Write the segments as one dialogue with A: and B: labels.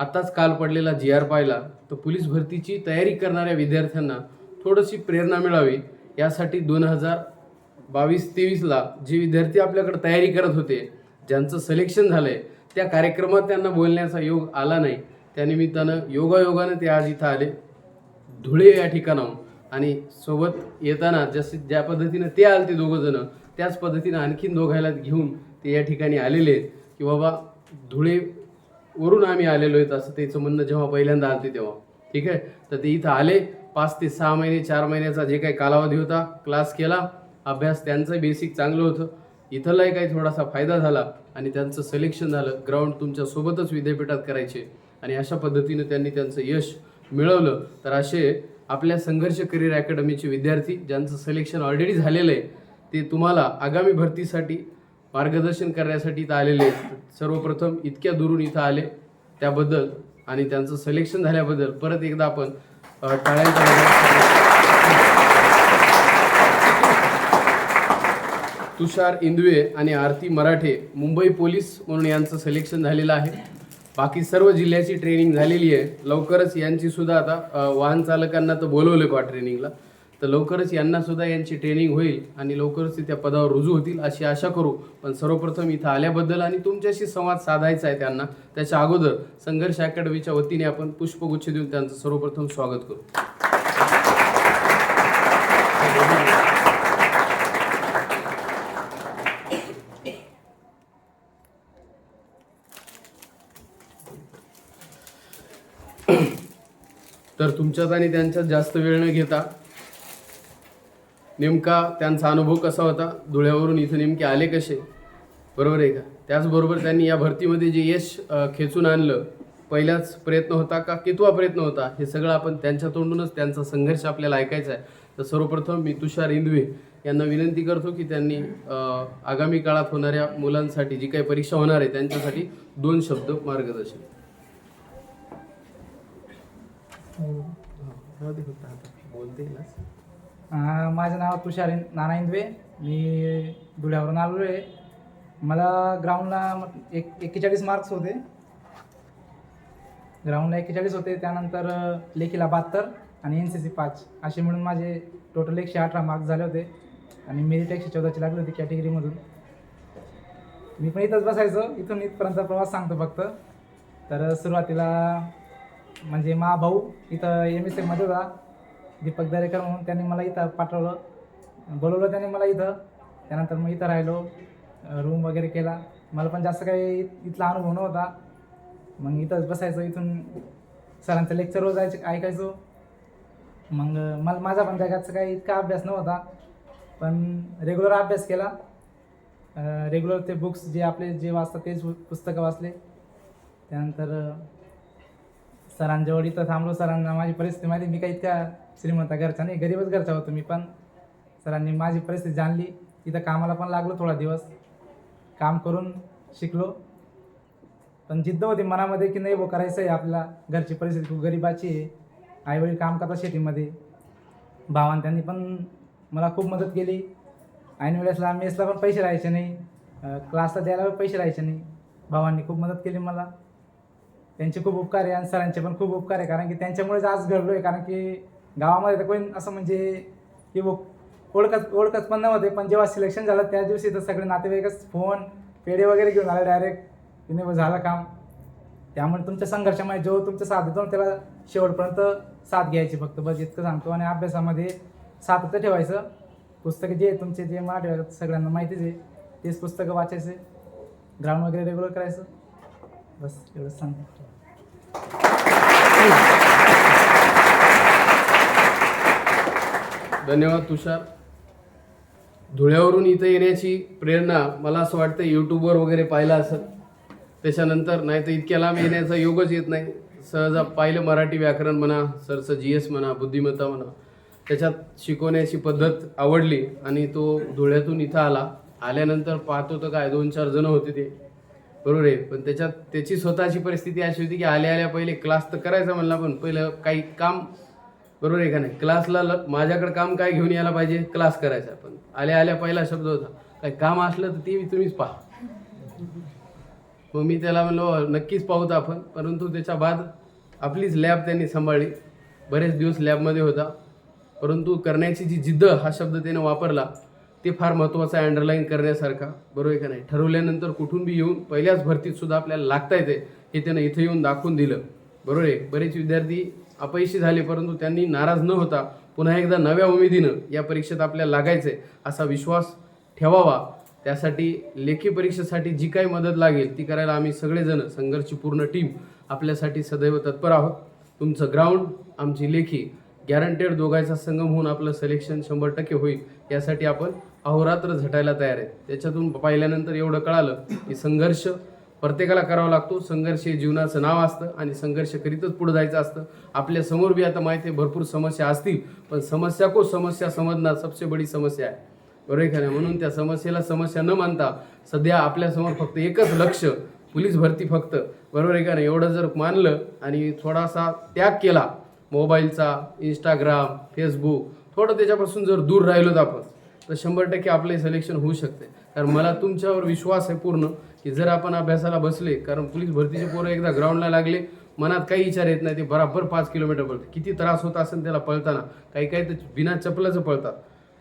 A: आत्ताच काल पडलेला जी आर पाहिला तर पोलीस भरतीची तयारी करणाऱ्या विद्यार्थ्यांना थोडीशी प्रेरणा मिळावी यासाठी दोन हजार बावीस तेवीसला जे विद्यार्थी आपल्याकडे तयारी करत होते ज्यांचं सिलेक्शन झालं आहे त्या कार्यक्रमात त्यांना बोलण्याचा योग आला नाही. त्यानिमित्तानं योगायोगानं ते आज इथं आले. धुळे या ठिकाणाहून आणि सोबत येताना जसे ज्या पद्धतीनं ते आले ते दोघंजणं त्याच पद्धतीनं आणखीन दोघायला घेऊन ते या ठिकाणी आलेले आहेत की बाबा धुळे वरून आम्ही आलेलो आहेत असं त्याचं म्हणणं जेव्हा पहिल्यांदा आलते तेव्हा. ठीक आहे? तर ते इथं आले. पाच ते सहा महिने चार महिन्याचा जे काही कालावधी होता क्लास केला. अभ्यास त्यांचं बेसिक चांगलं होतं. इथलाही काही थोडासा फायदा झाला आणि त्यांचं सिलेक्शन झालं. ग्राउंड तुमच्यासोबतच विद्यापीठात करायचे. आणि अशा पद्धतीनं त्यांनी त्यांचं यश मिळवलं. तर असे आपल्या संघर्ष करिअर अकॅडमीचे विद्यार्थी ज्यांचं सिलेक्शन ऑलरेडी झालेलं आहे ते तुम्हाला आगामी भरतीसाठी मार्गदर्शन करण्यासाठी इथं आलेले आहेत. सर्वप्रथम इतक्या दुरून इथं आले त्याबद्दल आणि त्यांचं सिलेक्शन झाल्याबद्दल परत एकदा आपण टाळ्यांचा तुषार इंदवे आणि आरती मराठे मुंबई पोलीस म्हणून यांचं सिलेक्शन झालेलं आहे. बाकी सर्व जिल्ह्याची ट्रेनिंग झालेली आहे. लवकरच यांची सुद्धा आता वाहन चालकांना तर बोलवलं का ट्रेनिंगला तर लवकरच यांना सुद्धा यांची ट्रेनिंग होईल आणि लवकरच ते त्या पदावर रुजू होतील अशी आशा करू. पण सर्वप्रथम इथं आल्याबद्दल आणि तुमच्याशी संवाद साधायचा आहे त्यांना त्याच्या अगोदर संघर्ष अकॅडमीच्या वतीने आपण पुष्पगुच्छ देऊन त्यांचं सर्वप्रथम स्वागत करू. तर तुमच्यात आणि त्यांच्यात जास्त वेळ न घेता नेमका त्यांचा अनुभव कसा होता? धुळ्यावरून इथं नेमके आले कसे? बरोबर आहे का? त्याचबरोबर त्यांनी या भरतीमध्ये जे यश खेचून आणलं पहिलाच प्रयत्न होता का कितवा प्रयत्न होता? हे सगळं आपण त्यांच्या तोंडूनच त्यांचा संघर्ष आपल्याला ऐकायचा आहे. तर सर्वप्रथम मी तुषार इंदवे यांना विनंती करतो की त्यांनी आगामी काळात होणाऱ्या मुलांसाठी जी काही परीक्षा होणार आहे त्यांच्यासाठी दोन शब्द मार्गदर्शन. बोलते ना.
B: अं, माझं नाव तुषार इन- नाना इंदवे मी धुळ्यावरून आलेलो आहे मला ग्राउंडला एक एक्केचाळीस मार्क्स होते. ग्राउंडला एक्केचाळीस होते. त्यानंतर अं, लेखीला बहात्तर आणि एन सी सी पाच. असे मिळून माझे टोटल एकशे अठरा मार्क्स झाले होते. आणि मेरिट एकशे चौदाची लागली होती कॅटेगरीमधून मी पण इथंच बसायचो. इथून इथपर्यंत प्रवास सांगतो फक्त. तर सुरुवातीला म्हणजे मा भाऊ इथं एम एस एमध्ये होता. दीपक दरेकर म्हणून त्यांनी मला इथं पाठवलं. बोलवलं त्यांनी मला इथं. त्यानंतर मग इथं राहिलो. रूम वगैरे केला. मला पण जास्त काही इथला अनुभव नव्हता. मग इथंच बसायचं. इथून सरांचं लेक्चर रोज जायचं ऐकायचो. मग मला माझा पण जगाचा काही इतका अभ्यास नव्हता. पण रेग्युलर अभ्यास केला. रेग्युलर ते बुक्स जे आपले जे वाचतात तेच पु- पुस्तकं वाचले. त्यानंतर सरांजवळ इथं थांबलो. सरांना माझी परिस्थिती माहिती मी काही इतक्या श्रीमंत घरचा नाही गरीबच घरचा होतो मी पण सरांनी माझी परिस्थिती जाणली. तिथं कामाला पण लागलो थोडा दिवस. काम करून शिकलो. पण जिद्द होती मनामध्ये की नाही बो करायचं आहे आपला घरची परिस्थिती खूप गरिबाची आहे. आईवडील काम करतात शेतीमध्ये. भावान त्यांनी पण मला खूप मदत केली. ऐन वेळेसला मेसला पण पैसे राहायचे नाही. क्लासला द्यायला पण पैसे राहायचे नाही. भावांनी खूप मदत केली मला. त्यांचे खूप उपकार आहे आणि सरांचे पण खूप उपकार आहे. कारण की त्यांच्यामुळेच आज घडलो आहे कारण की गावामध्ये तर कोणी असं म्हणजे की ओळखच ओळखच पण नव्हते. पण जेव्हा सिलेक्शन झालं त्या दिवशी तर सगळे नातेवाईकच फोन पेढे वगैरे घेऊन आले डायरेक्ट तिने झालं काम. त्यामुळे तुमच्या संघर्षामध्ये जो तुमचा साथ देतो त्याला शेवटपर्यंत साथ घ्यायची फक्त. बस इतकं सांगतो. आणि अभ्यासामध्ये सातत्य ठेवायचं. पुस्तकं जे तुमचे जे मराठी सगळ्यांना माहितीच आहे. तेच पुस्तकं वाचायचे. ग्राउंड वगैरे रेग्युलर करायचं. बस एवढंच
A: धन्यवाद तुषार. धुळ्यावरून इथं येण्याची प्रेरणा मला असं वाटतं यूट्यूबवर वगैरे पाहिलं असत त्याच्यानंतर नाही तर इतक्या लांब येण्याचा योगच येत नाही. सहजा पाहिलं मराठी व्याकरण म्हणा सरचं जी एस म्हणा बुद्धिमत्ता म्हणा. त्याच्यात शिकवण्याची पद्धत आवडली आणि तो धुळ्यातून इथं आला. आल्यानंतर पाहतो तर काय दोन चार जण होते ते. बरोबर आहे. पण त्याच्यात त्याची स्वतःची परिस्थिती अशी होती की आल्या आल्या पहिले क्लास तर करायचा म्हणला पण पहिलं काही काम बरोबर आहे का नाही? क्लासला ल माझ्याकडे काम काय घेऊन यायला पाहिजे? क्लास करायचा. पण आल्या आल्या पहिला शब्द होता काही काम असलं तर ते तुम्हीच पहा. मग मी त्याला म्हणलो हो, नक्कीच पाहूत आपण. परंतु त्याच्या बाद आपलीच लॅब त्यांनी सांभाळली. बरेच दिवस लॅबमध्ये होता. परंतु करण्याची जी जिद्द हा शब्द त्याने वापरला ते फार महत्त्वाचं आहे अंडरलाईन करण्यासारखा. बरोबर आहे का नाही? ठरवल्यानंतर कुठून बी येऊन पहिल्याच भरतीत सुद्धा आपल्याला लागता येते. हे त्यानं इथं येऊन दाखवून दिलं. बरोबर आहे? बरेच विद्यार्थी अपयशी झाले परंतु त्यांनी नाराज न होता पुन्हा एकदा नव्या उमेदीनं या परीक्षेत आपल्याला लागायचं आहे असा विश्वास ठेवावा. त्यासाठी लेखी परीक्षेसाठी जी काही मदत लागेल ती करायला आम्ही सगळेजण संघर्षपूर्ण टीम आपल्यासाठी सदैव तत्पर आहोत. तुमचं ग्राउंड आमची लेखी गॅरंटेड दोघांचा संगम होऊन आपलं सिलेक्शन शंभर टक्के होईल यासाठी आपण अहोरात्र झटायला तयार आहे त्याच्यातून पाहिल्यानंतर एवढं कळालं की संघर्ष प्रत्येकाला करावा लागतो. संघर्ष हे जीवनाचं नाव असतं आणि संघर्ष करीतच पुढे जायचं असतं. आपल्यासमोर बी आता माहिती आहे भरपूर समस्या असतील पण समस्या को समस्या समजणार सबसे बडी समस्या आहे. बरोबर आहे का नाही? म्हणून त्या समस्येला समस्या न मानता सध्या आपल्यासमोर फक्त एकच लक्ष पोलीस भरती फक्त. बरोबर आहे का नाही? एवढं जर मानलं आणि थोडासा त्याग केला मोबाईलचा इंस्टाग्राम फेसबुक थोडं त्याच्यापासून जर दूर राहिलोत आपण तर शंभर टक्के आपले सिलेक्शन होऊ शकते. कारण मला तुमच्यावर विश्वास आहे पूर्ण की जर आपण अभ्यासाला बसले कारण पोलीस भरतीचे पोरं एकदा ग्राउंडला लागले मनात काही विचार येत नाही ते बराबर पाच किलोमीटर पळते किती त्रास होत असेल त्याला पळताना काही काही तर बिना चपलाचं पळतात.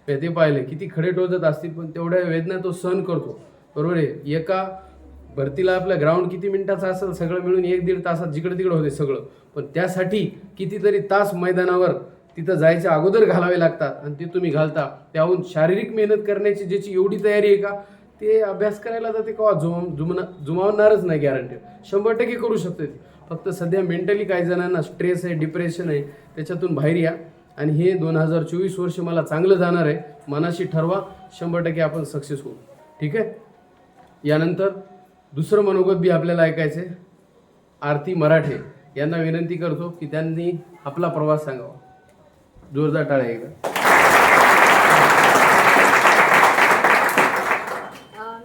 A: ते पाहिले किती खडे टोचत असतील पण तेवढ्या वेदना तो सहन करतो. बरोबर आहे? एका भरतीला आपलं ग्राउंड किती मिनिटाचं असेल सगळं मिळून एक दीड तासात जिकडे तिकडे होते सगळं. पण त्यासाठी कितीतरी तास मैदानावर तिथं जायच्या अगोदर घालावे लागतात आणि ते तुम्ही घालता. त्याहून शारीरिक मेहनत करण्याची ज्याची एवढी तयारी आहे का ते अभ्यास करायला जाते ते कवा जुम जुमना जुमावणारच नाही गॅरंटी शंभर टक्के करू शकते फक्त सध्या मेंटली काही जणांना स्ट्रेस आहे डिप्रेशन आहे त्याच्यातून बाहेर या. आणि हे दोन हजार चोवीस वर्ष मला चांगलं जाणार आहे. मनाशी ठरवा शंभर टक्के आपण सक्सेस होऊ. ठीक आहे? यानंतर दुसरं मनोगत बी आपल्याला ऐकायचं आहे आरती मराठे. यांना विनंती करतो की त्यांनी आपला प्रवास सांगावा. जोरदार टाळ्या एकदा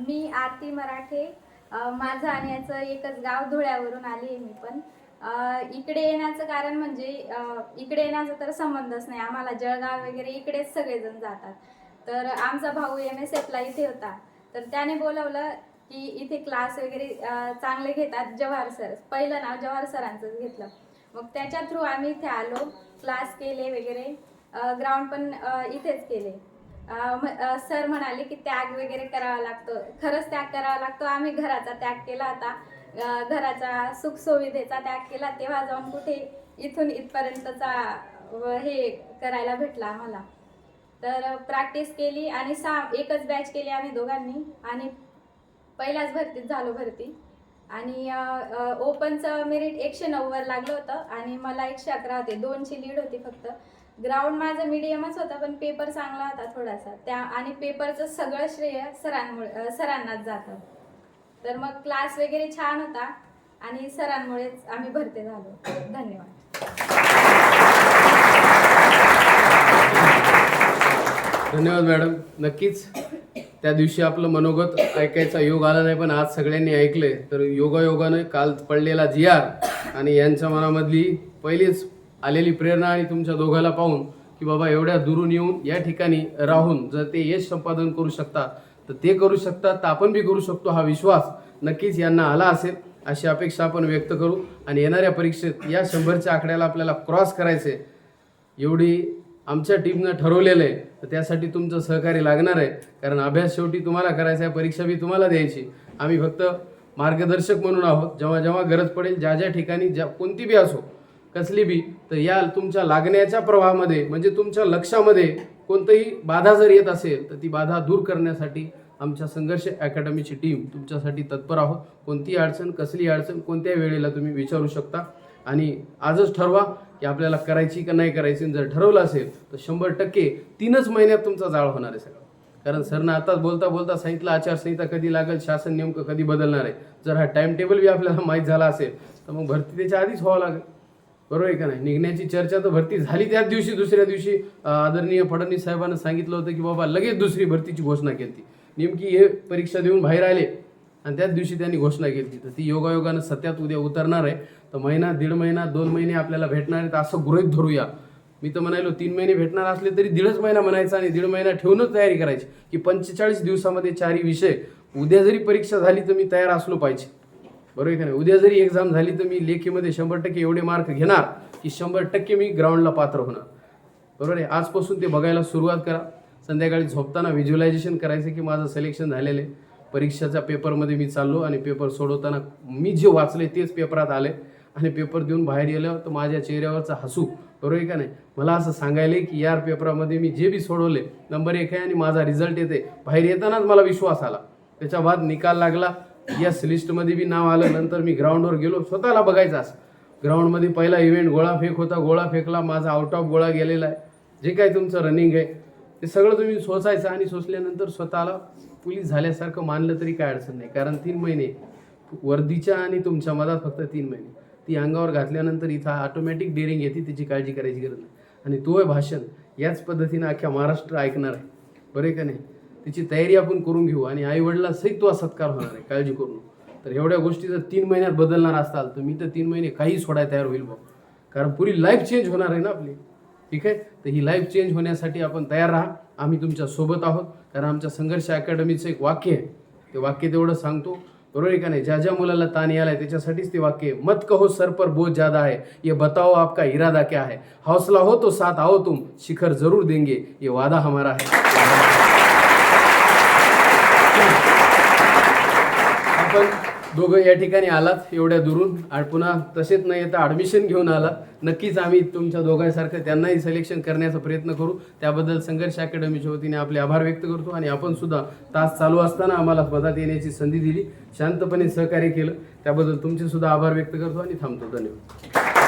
C: मी आरती मराठे. माझं आणि याचं एकच गाव धुळ्यावरून आली आहे मी पण. इकडे येण्याचं कारण म्हणजे इकडे येण्याचा तर संबंधच नाही. आम्हाला जळगाव वगैरे इकडेच सगळेजण जातात. तर आमचा भाऊ एम एस एफला इथे होता. तर त्याने बोलवलं की इथे क्लास वगैरे चांगले घेतात जवाहर सर पहिलं नाव जवाहर सरांचंच घेतलं. मग त्याच्या थ्रू आम्ही इथे आलो क्लास केले वगैरे. ग्राउंड पण इथेच केले. म- सर म्हणाले की त्याग वगैरे करावा लागतो. खरंच त्याग करावा लागतो. आम्ही घराचा त्याग केला होता. घराचा सुखसुविधेचा त्याग केला. तेव्हा जाऊन कुठे इथून इथपर्यंतचा हे करायला भेटला आम्हाला. तर प्रॅक्टिस केली आणि सा एकच बॅच केली आम्ही दोघांनी. आणि पहिल्याच भरतीत झालो भरती. आणि ओपनचं मेरिट एकशे नऊवर लागलं होतं आणि मला एकशे अकरा होते. दोनची लीड होती फक्त. ग्राउंड माझं मिडियमच होता पण पेपर चांगला होता थोडासा. त्या आणि पेपरचं सगळं श्रेय सरांमुळे सरांनाच जातं. तर मग क्लास वगैरे छान होता आणि सरांमुळेच आम्ही भरते झालो. धन्यवाद.
A: धन्यवाद मॅडम. नक्कीच त्या दिवशी आपलं मनोगत ऐकायचा योग आला नाही पण आज सगळ्यांनी ऐकले तर योगायोगानं काल पडलेला जियार आणि यांच्या मनामधली पहिलीच आलेली प्रेरणा आणि तुमच्या दोघाला पाहून की बाबा एवढ्या दुरून येऊन या ठिकाणी राहून जर ते यश संपादन करू शकतात तर ते करू शकतात तर आपण बी करू शकतो हा विश्वास नक्कीच यांना आला असेल अशी अपेक्षा आपण व्यक्त करू. आणि येणाऱ्या परीक्षेत या शंभरच्या आकड्याला आपल्याला क्रॉस करायचे एवढी आमच्या टीमनं ठरवलेलं आहे. तर त्यासाठी तुमचं सहकार्य लागणार आहे. कारण अभ्यास शेवटी तुम्हाला करायचा आहे परीक्षा बी तुम्हाला द्यायची. आम्ही फक्त मार्गदर्शक म्हणून आहोत. जेव्हा जेव्हा गरज पडेल ज्या ज्या ठिकाणी ज्या कोणती बी असो कसली बी तर या तुमच्या लागण्याच्या प्रवाहामध्ये म्हणजे तुमच्या लक्षामध्ये कोणतंही बाधा जर येत असेल तर ती बाधा दूर करण्यासाठी आमच्या संघर्ष अकॅडमीची टीम तुमच्यासाठी तत्पर आहोत. कोणती अडचण कसली अडचण कोणत्या वेळेला तुम्ही विचारू शकता. आणि आजच ठरवा की आपल्याला करायची का नाही करायची जर ठरवलं असेल तर शंभर टक्के तीनच महिन्यात तुमचा जाळ होणार आहे सगळं. कारण सरनं आताच बोलता बोलता सांगितलं आचारसंहिता कधी लागेल शासन नेमकं कधी बदलणार आहे? जर हा टाइम टेबल बी आपल्याला माहीत झाला असेल तर मग भरती त्याच्या आधीच व्हावं लागेल. बरोबर आहे का नाही? निघण्याची चर्चा तर भरती झाली त्याच दिवशी दुसऱ्या दिवशी आदरणीय फडणवीस साहेबांना सांगितलं होतं की बाबा लगेच दुसरी भरतीची घोषणा केली नेमकी हे परीक्षा देऊन बाहेर आले आणि त्याच दिवशी त्यांनी घोषणा केली तर ती योगायोगानं सत्यात उद्या उतरणार आहे. तर महिना दीड महिना दोन महिने आपल्याला भेटणार आहेत असं गृहित धरूया. मी तर म्हणालो तीन महिने भेटणार असले तरी दीडच महिना म्हणायचा आणि दीड महिना ठेवूनच तयारी करायची की पंचेचाळीस दिवसामध्ये चारही विषय. उद्या जरी परीक्षा झाली तर मी तयार असलो पाहिजे. बरोबर आहे का नाही? उद्या जरी एक्झाम झाली तर मी लेखीमध्ये शंभर टक्के एवढे मार्क घेणार की शंभर टक्के मी ग्राउंडला पात्र होणार. बरोबर आहे? आजपासून ते बघायला सुरुवात करा. संध्याकाळी झोपताना व्हिज्युलायझेशन करायचं की माझं सिलेक्शन झालेलं आहे. परीक्षाच्या पेपरमध्ये मी चाललो आणि पेपर सोडवताना मी जे वाचले तेच पेपरात आले आणि पेपर देऊन बाहेर गेल्यावर तर माझ्या चेहऱ्यावरचा हसू बरोबर आहे का नाही? मला असं सांगायला की यार पेपरामध्ये मी जे बी सोडवले नंबर एक आहे आणि माझा रिझल्ट येते बाहेर येतानाच मला विश्वास आला. त्याच्या बाद निकाल लागला. यस लिस्टमध्ये बी नाव आलं. नंतर मी ग्राउंडवर गेलो. स्वतःला बघायचं असं. ग्राउंडमध्ये पहिला इव्हेंट गोळा फेक होता गोळा फेकला. माझा आउट ऑफ गोळा गेलेला आहे. जे काही तुमचं रनिंग आहे ते सगळं तुम्ही सोचायचं आणि सोचल्यानंतर स्वतःला पोलीस झाल्यासारखं मानलं तरी काय अडचण नाही. कारण तीन महिने वर्दीच्या आणि तुमच्या मधात फक्त तीन महिने. ती अंगावर घातल्यानंतर इथं ऑटोमॅटिक डेअरिंग येते तिची काळजी करायची गरज नाही. आणि तो भाषण. याच पद्धतीनं अख्ख्या महाराष्ट्र ऐकणार आहे. बरं आहे का नाही? तिची तयारी आपण करून घेऊ आणि आईवडिला सहित तो सत्कार होणार आहे काळजी करू तर एवढ्या गोष्टी जर तीन महिन्यात बदलणार असताल तर मी तर तीन महिने काही सोडायला तयार होईल बा कारण पुरी लाईफ चेंज होणार आहे ना आपली. ठीक आहे? तर ही लाईफ चेंज होण्यासाठी आपण तयार राहा. आम्ही तुमच्यासोबत आहोत. कारण आमच्या संघर्ष अकॅडमीचं एक वाक्य आहे. ते वाक्य तेवढं सांगतो. बरोबर आहे का नाही? ज्या ज्या मुलाला ताण यायला त्याच्यासाठीच ते वाक्य आहे. मत कहो सर पर बोझ ज्यादा है ये बताओ आपका इरादा क्या है हौसला हो तो साथ आओ तुम शिखर जरूर देंगे. ये वादा हमारा है. आपण दोघं या ठिकाणी आलात एवढ्या दुरून. आणि पुन्हा तसेच नाही येता ॲडमिशन घेऊन आलात. नक्कीच आम्ही तुमच्या दोघांसारखं त्यांनाही सिलेक्शन करण्याचा प्रयत्न करू. त्याबद्दल संघर्ष अकॅडमीच्या वतीने आपले आभार व्यक्त करतो. आणि आपण सुद्धा तास चालू असताना आम्हाला पदात येण्याची संधी दिली. शांतपणे सहकार्य केलं. त्याबद्दल तुमचे सुद्धा आभार व्यक्त करतो आणि थांबतो. धन्यवाद.